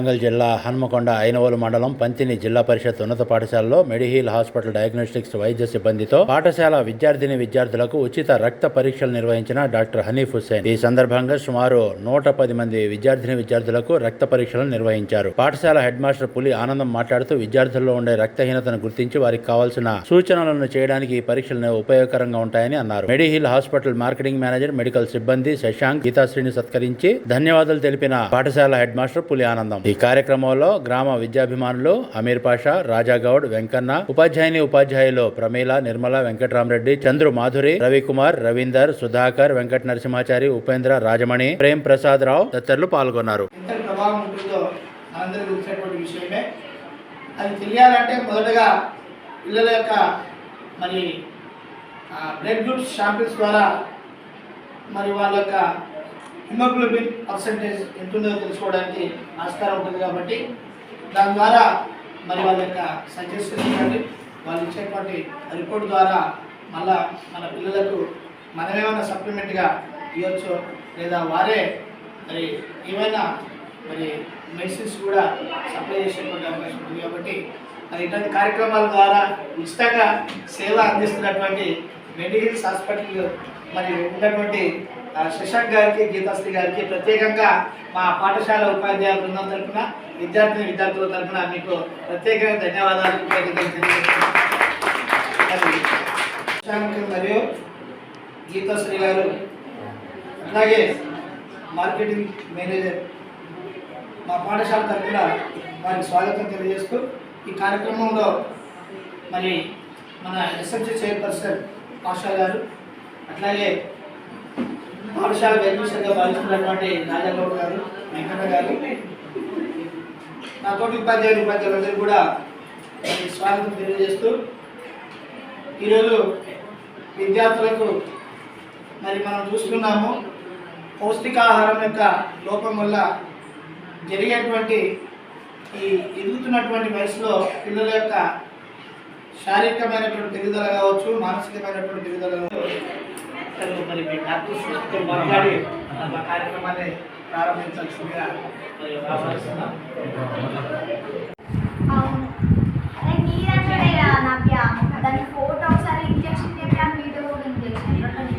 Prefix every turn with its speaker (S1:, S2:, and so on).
S1: వరంగల్ జిల్లా హన్మకొండ ఐనవోలు మండలం పంతిని జిల్లా పరిషత్ ఉన్నత పాఠశాలలో మెడిహీల్ హాస్పిటల్ డయాగ్నోస్టిక్స్ వైద్య సిబ్బందితో పాఠశాల విద్యార్థిని విద్యార్థులకు ఉచిత రక్త పరీక్షలు నిర్వహించిన డాక్టర్ హనీఫ్ హుస్సేన్. ఈ సందర్భంగా సుమారు నూట పది మంది విద్యార్థిని విద్యార్థులకు రక్త పరీక్షలను నిర్వహించారు. పాఠశాల హెడ్ మాస్టర్ పులి ఆనందం మాట్లాడుతూ విద్యార్థుల్లో ఉండే రక్తహీనతను గుర్తించి వారికి కావాల్సిన సూచనలను చేయడానికి ఈ పరీక్షలు ఉపయోగకరంగా ఉంటాయని అన్నారు. Medihill hospital marketing manager medical సిబ్బంది శశాంక్ గీతాశ్రీని సత్కరించి ధన్యవాదాలు తెలిపిన పాఠశాల హెడ్ మాస్టర్ పులి ఆనందం. ఈ కార్యక్రమంలో గ్రామ విద్యాభిమానులు అమీర్ పాషా రాజాగౌడ్ వెంకన్న ఉపాధ్యాయుని ఉపాధ్యాయులు ప్రమీల నిర్మల వెంకటరామరెడ్డి చంద్రు మాధురి రవికుమార్ రవీందర్ సుధాకర్ వెంకట నరసింహాచారి ఉపేంద్ర రాజమణి ప్రేమ్ ప్రసాద్ రావు తదితరులు పాల్గొన్నారు.
S2: అది తెలియాలంటే మొదటగా పిల్లల యొక్క మరి బ్లడ్ గ్రూప్స్ షాంపిల్స్ ద్వారా మరి వాళ్ళ యొక్క హిమోగ్లోబిన్ పర్సంటేజ్ ఎంత ఉందో తెలుసుకోవడానికి ఆస్కారం ఉంటుంది కాబట్టి దాని ద్వారా మరి వాళ్ళ యొక్క సజెషన్ ఇవ్వండి వాళ్ళు ఇచ్చేటువంటి రిపోర్ట్ ద్వారా మళ్ళా మన పిల్లలకు మనమేమైనా సప్లిమెంట్గా ఇవ్వచ్చు లేదా వారే మరి ఏమైనా మరి మెడిసిన్స్ కూడా సప్లై చేసేటువంటి అవకాశం ఉంటుంది కాబట్టి మరి ఇటువంటి కార్యక్రమాల ద్వారా ఉచితంగా సేవ అందిస్తున్నటువంటి మెడికల్స్ హాస్పిటల్ మరి ఉన్నటువంటి శశాంక్ గారికి గీతాశ్రీ గారికి ప్రత్యేకంగా మా పాఠశాల ఉపాధ్యాయ బృందం తరఫున విద్యార్థిని విద్యార్థుల తరఫున మీకు ప్రత్యేకంగా ధన్యవాదాలు శశాంక్ మరియు గీతాశ్రీ గారు అలాగే మార్కెటింగ్ మేనేజర్ మా పాఠశాల తరఫున వారికి స్వాగతం తెలియజేస్తూ ఈ కార్యక్రమంలో మరి మన ఎస్ఎంసీ చైర్పర్సన్ ఆశా గారు అట్లాగే పాఠశాల వెల్మిషన్గా భావిస్తున్నటువంటి రాజాగౌడ్ గారు వెంకన్న గారు నా తోటి ఉపాధ్యాయులు ఉపాధ్యాయులందరూ కూడా స్వాగతం తెలియజేస్తూ ఈరోజు విద్యార్థులకు మరి మనం చూస్తున్నాము పౌష్టికాహారం యొక్క లోపం వల్ల జరిగేటువంటి ఈ ఎదుగుతున్నటువంటి వయసులో పిల్లల యొక్క శారీరకమైనటువంటి పెరుగుదల కావచ్చు మానసికమైనటువంటి పెరుగుదల కావచ్చు. మరి మీ డాక్టర్స్తో మాట్లాడి మా కార్యక్రమాన్ని ప్రారంభించాల్సిందిగా మరి ఆహ్వానిస్తున్నాం
S3: అవును అదే మీరంటే నవ్య దాని ఫోటో ఒకసారి ఇంజక్షన్ చెప్పాను వీడియో కూడా ఇంజక్షన్